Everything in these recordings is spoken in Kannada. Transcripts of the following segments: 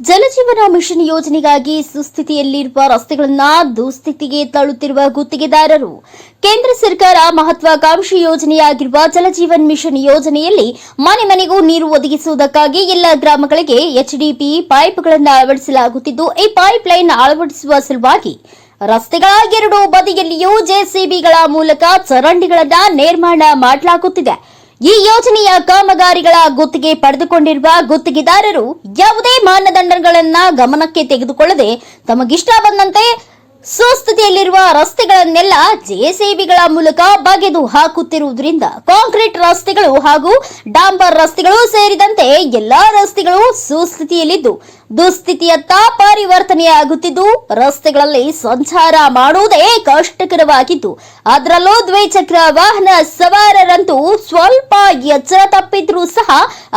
ಜಲಜೀವನ ಮಿಷನ್ ಯೋಜನೆಗಾಗಿ ಸುಸ್ಥಿತಿಯಲ್ಲಿರುವ ರಸ್ತೆಗಳನ್ನ ದುಸ್ಥಿತಿಗೆ ತಳ್ಳುತ್ತಿರುವ ಗುತ್ತಿಗೆದಾರರು. ಕೇಂದ್ರ ಸರ್ಕಾರ ಮಹತ್ವಾಕಾಂಕ್ಷಿ ಯೋಜನೆಯಾಗಿರುವ ಜಲಜೀವನ್ ಮಿಷನ್ ಯೋಜನೆಯಲ್ಲಿ ಮನೆ ಮನೆಗೂ ನೀರು ಒದಗಿಸುವುದಕ್ಕಾಗಿ ಎಲ್ಲ ಗ್ರಾಮಗಳಿಗೆ ಎಚ್ಡಿಪಿ ಪೈಪ್ಗಳನ್ನು ಅಳವಡಿಸಲಾಗುತ್ತಿದ್ದು, ಈ ಪೈಪ್ ಲೈನ್ ಅಳವಡಿಸುವ ಸಲುವಾಗಿ ರಸ್ತೆಗಳ ಎರಡೂ ಬದಿಯಲ್ಲಿಯೂ ಜೆಸಿಬಿಗಳ ಮೂಲಕ ಚರಂಡಿಗಳನ್ನು ನಿರ್ಮಾಣ ಮಾಡಲಾಗುತ್ತಿದೆ. ಈ ಯೋಜನೆಯ ಕಾಮಗಾರಿಗಳ ಗುತ್ತಿಗೆ ಪಡೆದುಕೊಂಡಿರುವ ಗುತ್ತಿಗೆದಾರರು ಯಾವುದೇ ಮಾನದಂಡಗಳನ್ನ ಗಮನಕ್ಕೆ ತೆಗೆದುಕೊಳ್ಳದೆ ತಮಗಿಷ್ಟ ಬಂದಂತೆ ಸುಸ್ಥಿತಿಯಲ್ಲಿರುವ ರಸ್ತೆಗಳನ್ನೆಲ್ಲ ಜೆಸಿಬಿಗಳ ಮೂಲಕ ಬಗೆದು ಹಾಕುತ್ತಿರುವುದರಿಂದ ಕಾಂಕ್ರೀಟ್ ರಸ್ತೆಗಳು ಹಾಗೂ ಡಾಂಬರ್ ರಸ್ತೆಗಳು ಸೇರಿದಂತೆ ಎಲ್ಲಾ ರಸ್ತೆಗಳು ಸುಸ್ಥಿತಿಯಲ್ಲಿದ್ದು ದುಸ್ಥಿತಿಯತ್ತ ಪರಿವರ್ತನೆಯಾಗುತ್ತಿದ್ದು ರಸ್ತೆಗಳಲ್ಲಿ ಸಂಚಾರ ಮಾಡುವುದೇ ಕಷ್ಟಕರವಾಗಿದ್ದು, ಅದರಲ್ಲೂ ದ್ವಿಚಕ್ರ ವಾಹನ ಸವಾರರಂತೂ ಸ್ವಲ್ಪ ಎಚ್ಚರ ತಪ್ಪಿದ್ರೂ ಸಹ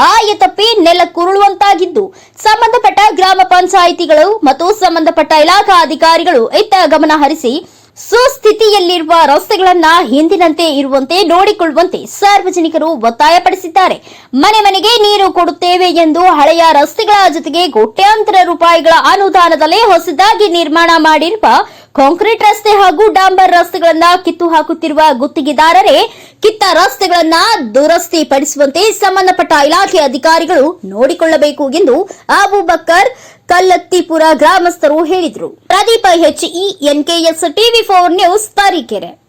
ಆಯ ತಪ್ಪಿ ನೆಲಕ್ಕುರುಳುವಂತಾಗಿದ್ದು ಸಂಬಂಧಪಟ್ಟ ಗ್ರಾಮ ಪಂಚಾಯಿತಿಗಳು ಮತ್ತು ಸಂಬಂಧಪಟ್ಟ ಇಲಾಖಾ ಅಧಿಕಾರಿಗಳು ಇತ್ತ ಗಮನ ಹರಿಸಿ, ಸುಸ್ಥಿತಿಯಲ್ಲಿರುವ ರಸ್ತೆಗಳನ್ನ ಹಿಂದಿನಂತೆ ಇರುವಂತೆ ನೋಡಿಕೊಳ್ಳುವಂತೆ ಸಾರ್ವಜನಿಕರು ಒತ್ತಾಯಪಡಿಸಿದ್ದಾರೆ. ಮನೆ ಮನೆಗೆ ನೀರು ಕೊಡುತ್ತೇವೆ ಎಂದು ಹಳೆಯ ರಸ್ತೆಗಳ ಜೊತೆಗೆ ಕೋಟ್ಯಾಂತರ ರೂಪಾಯಿಗಳ ಅನುದಾನದಲ್ಲೇ ಹೊಸದಾಗಿ ನಿರ್ಮಾಣ ಮಾಡಿರುವ ಕಾಂಕ್ರೀಟ್ ರಸ್ತೆ ಹಾಗೂ ಡಾಂಬರ್ ರಸ್ತೆಗಳನ್ನ ಕಿತ್ತು ಹಾಕುತ್ತಿರುವ ಗುತ್ತಿಗೆದಾರರೇ ಕಿತ್ತ ರಸ್ತೆಗಳನ್ನ ದುರಸ್ತಿ ಪಡಿಸುವಂತೆ ಸಂಬಂಧಪಟ್ಟ ಇಲಾಖೆ ಅಧಿಕಾರಿಗಳು ನೋಡಿಕೊಳ್ಳಬೇಕು ಎಂದು ಅಬೂಬಕ್ಕರ್ ಕಲ್ಲತ್ತಿಪುರ ಗ್ರಾಮಸ್ಥರು ಹೇಳಿದರು. Pradeep H E N K S TV four news Tarikere.